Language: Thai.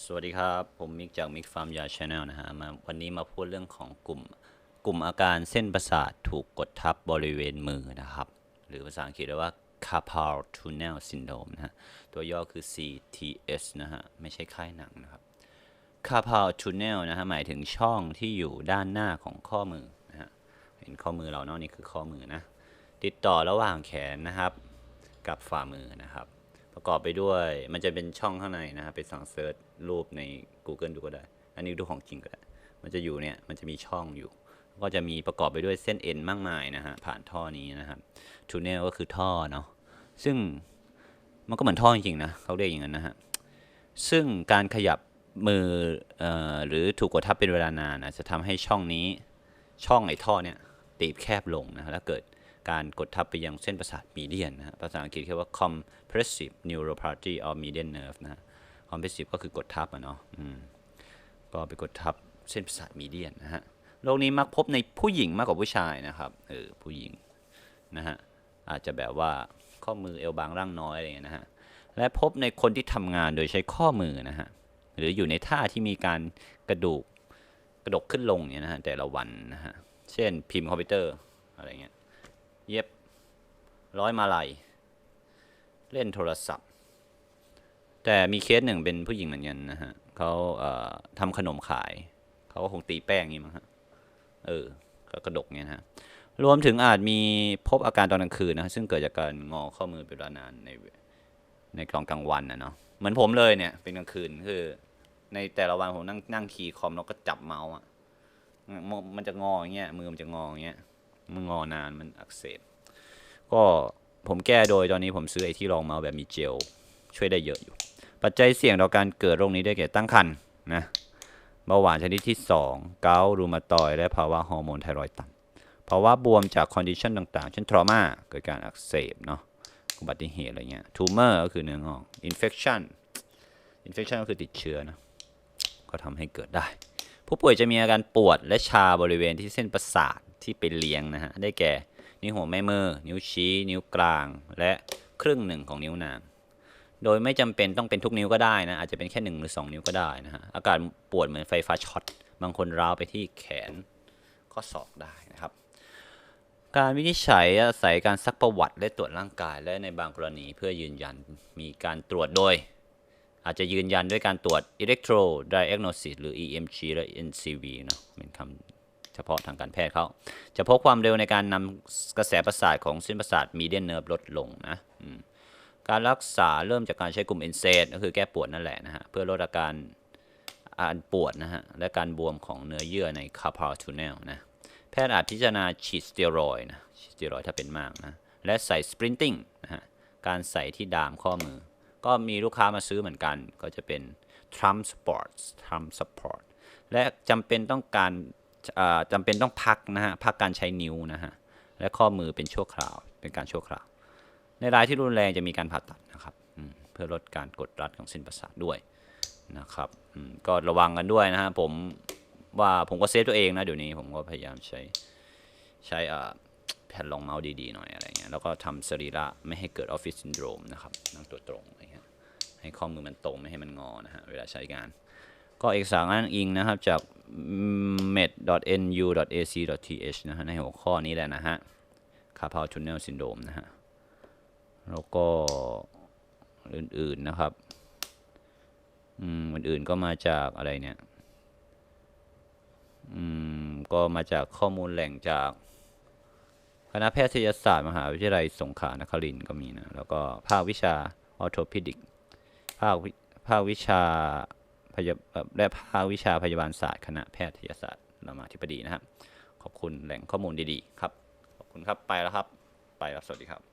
สวัสดีครับ ผมมิกจากมิกฟาร์มยาชาแนลนะฮะมาวันนี้มาพูดเรื่องของกลุ่มกลุ่มอาการเส้นประสาทถูกกดทับบริเวณมือนะครับ หรือภาษาอังกฤษเรียกว่า carpal tunnel syndrome นะฮะ ตัวย่อคือ CTS นะฮะ ไม่ใช่ค่ายหนังนะครับ carpal tunnel นะฮะ หมายถึงช่องที่อยู่ด้านหน้าของข้อมือนะฮะ เห็นข้อมือเราเนาะนี่คือข้อมือนะ ติดต่อระหว่างแขนนะครับ กับฝ่ามือนะครับ ประกอบไปด้วย มันจะเป็นช่องข้างในนะครับไปสั่งเซิร์ชรูปใน Google ดูก็ได้ อันนี้ดูของจริงก็ได้ มันจะอยู่เนี่ย มันจะมีช่องอยู่ ก็จะมีประกอบไปด้วยเส้นเอ็นมากมายนะฮะ ผ่านท่อนี้นะครับทูเนลก็คือท่อเนาะ ซึ่งมันก็เหมือนท่อจริงๆนะเขาเรียกอย่างนั้นนะฮะ ซึ่งการขยับมือเออหรือถูกกดทับเป็นเวลานานนะจะทำให้ช่องนี้ช่องไอ้ท่อเนี่ยตีบแคบลงนะฮะแล้วเกิด การกดทับไปยังเส้นประสาทมีเดียนนะฮะภาษาอังกฤษเรียกว่า compressive neuropathy of median nerve นะฮะ compressive ก็คือกดทับอะเนาะอืมก็ไปกดทับเส้นประสาทมีเดียนนะฮะโรคนี้มักพบในผู้หญิงมากกว่าผู้ชายนะครับเออผู้หญิงนะฮะอาจจะแบบว่าข้อมือเอวบางร่างน้อยอะไรเงี้ยนะฮะและพบในคนที่ทำงานโดยใช้ข้อมือนะฮะหรืออยู่ในท่าที่มีการกระดูกกระดกขึ้นลงเนี่ยนะฮะแต่ละวันนะฮะเช่นพิมพ์คอมพิวเตอร์อะไรเงี้ย เย็บ ร้อยมาลัย เล่นโทรศัพท์ แต่มีเคสหนึ่งเป็นผู้หญิงเหมือนกันนะฮะเขาเอ่อทำขนมขาย เขาก็คงตีแป้งอย่างนี้มั้งฮะ เออ ก็กระดกเนี่ยนะฮะ รวมถึงอาจมีพบอาการตอนกลางคืนนะ ซึ่งเกิดจากการงอข้อมือเป็นเวลานานในในกลางกลางวันนะเนาะ เหมือนผมเลยเนี่ย เป็นกลางคืนคือ ในแต่ละวันผมนั่งนั่งคีย์คอมแล้วก็จับเมาส์อะ มันจะงออย่างเงี้ย มือมันจะงออย่างเงี้ย มันงอนานมันอักเสบก็ผมแก้โดยตอนนี้ผมซื้อไอ้ที่รองเมาแบบมีเจล ช่วยได้เยอะอยู่ ปัจจัยเสี่ยงต่อการเกิดโรคนี้ได้แก่ตั้งครรภ์นะเบาหวานชนิดที่ 2 เกาต์รูมาตอยและภาวะฮอร์โมนไทรอยด์ต่ำภาวะบวมจากคอนดิชันต่างๆ เช่นทรมาเกิดการอักเสบเนาะอุบัติเหตุอะไรเงี้ยทูเมอร์ก็คือเนื้องอกอินเฟ t ชันอินเฟ t ชันก็คือติดเชื้อนะก็ทำให้เกิดได้ ผู้ป่วยจะมีอาการปวดและชาบริเวณที่เส้นประสาท ที่ไปเลี้ยงนะฮะ ได้แก่ นิ้วหัวแม่มือ นิ้วชี้ นิ้วกลาง และครึ่งหนึ่งของนิ้วนาง โดยไม่จำเป็นต้องเป็นทุกนิ้วก็ได้นะ อาจจะเป็นแค่หนึ่งหรือสองนิ้วก็ได้นะฮะ อาการปวดเหมือนไฟฟ้าช็อต บางคนร้าวไปที่แขน ข้อศอกได้นะครับ การวินิจฉัยอาศัยการซักประวัติและตรวจร่างกาย และในบางกรณีเพื่อยืนยัน มีการตรวจโดยอาจจะยืนยันด้วยการตรวจ electro diagnosis หรือ EMG และ NCV เนาะเป็นคำ เฉพาะทางการแพทย์เขาจะพบความเร็วในการนำกระแสประสาทของเส้นประสาทมีเดียนเนิร์ฟลดลงนะการรักษาเริ่มจากการใช้กลุ่มเอนเซก็คือแก้ปวดนั่นแหละนะฮะเพื่อลดอาการอาการปวดนะฮะและการบวมของเนื้อเยื่อในคาพาลทูเนลนะแพทย์อาจพิจารณาฉีดสเตียรอยนะฉีดสเตียรอยถ้าเป็นมากนะและใส่สปรินติ้งนะฮะการใส่ที่ดามข้อมือ ก็มีลูกค้ามาซื้อเหมือนกัน ก็จะเป็น Trump Sports Trump Support และจำเป็นต้องการ จำเป็นต้องพักนะฮะพักการใช้นิ้วนะฮะและข้อมือเป็นชั่วคราวเป็นการชั่วคราว ในรายที่รุนแรงจะมีการผ่าตัดนะครับเพื่อลดการกดรัดของเส้นประสาทด้วยนะครับก็ระวังกันด้วยนะฮะผมว่าผมก็เซฟตัวเองนะเดี๋ยวนี้ผมก็พยายามใช้ใช้แผ่นรองเมาส์ดีๆหน่อยอะไรเงี้ยแล้วก็ทำสรีระไม่ให้เกิดออฟฟิศซินโดรมนะครับนั่งตัวตรงอะไรเงี้ยให้ข้อมือมันตรงไม่ให้มันงอนะฮะเวลาใช้งาน ก็เอกสารอ้างอิงนะครับจาก med.nu.ac.th นะฮะในหัวข้อนี้แหละนะฮะ carpal tunnel syndrome นะฮะ แล้วก็อื่นๆนะครับ อืมอื่นๆก็มาจากอะไรเนี่ย อืม ก็มาจากข้อมูลแหล่งจาก คณะแพทยศาสตร์มหาวิทยาลัยสงขลานครินทร์ก็มีนะ แล้วก็ภาควิชาออโทพิดิก ภาควิภาควิชา พยาและภาควิชาพยาบาลศาสตร์คณะแพทยศาสตร์รามาธิบดีนะครับ ขอบคุณแหล่งข้อมูลดีๆ ครับ ขอบคุณครับไปแล้วครับ ไปแล้วสวัสดีครับ